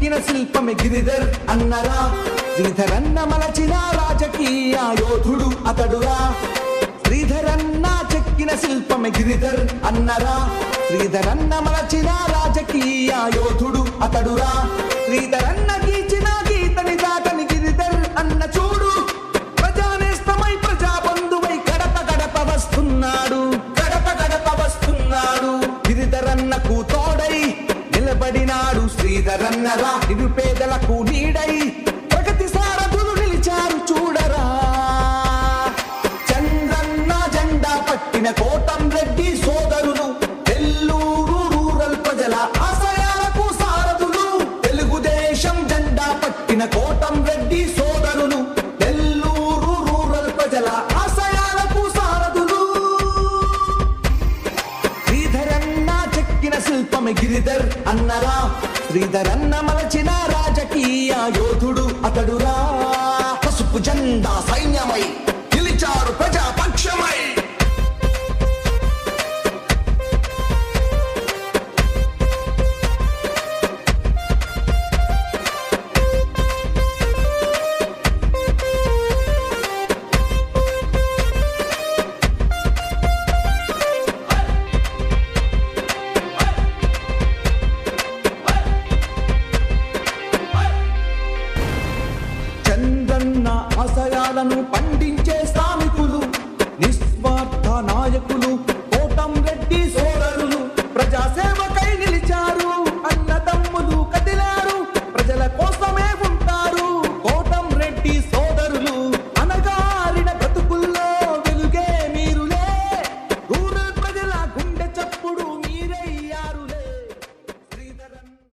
చెక్కిన శిల్పమే గిరిధర్ అన్నరా. శ్రీధరన్న మలచిన రాజకీయ యోధుడు అతడురా. శ్రీధరన్న చెక్కిన శిల్పమే గిరిధర్ అన్నరా. శ్రీధరన్న మలచిన రాజకీయ యోధుడు అతడురా. శ్రీధరన్న గీచిన గీతని దాటని గిరిధర్ అన్న చూడు. ప్రజానేస్తమై ప్రజాబంధువై గడప గడప వస్తున్నాడు. గడప గడప వస్తున్నాడు. గిరిధరన్నకు తోడై నిలబడినాడు. శ్రీధరన్నరా నిరుపేదలకు నీడై ప్రగతి సారథులు నిలిచారు చూడరా. చంద్రన్న జెండా పట్టిన కోటం రెడ్డి సోదరులు ఎల్లూరు రూరల్ ప్రజల గిరిధర్ అన్నరా. శ్రీధరన్న మలచిన రాజకీయ యోధుడు అతడురా. పసుపు జెండా సైన్యమై నిలిచారు ఆశయాలను పండించే స్థానికులు నిస్వార్థ నాయకులు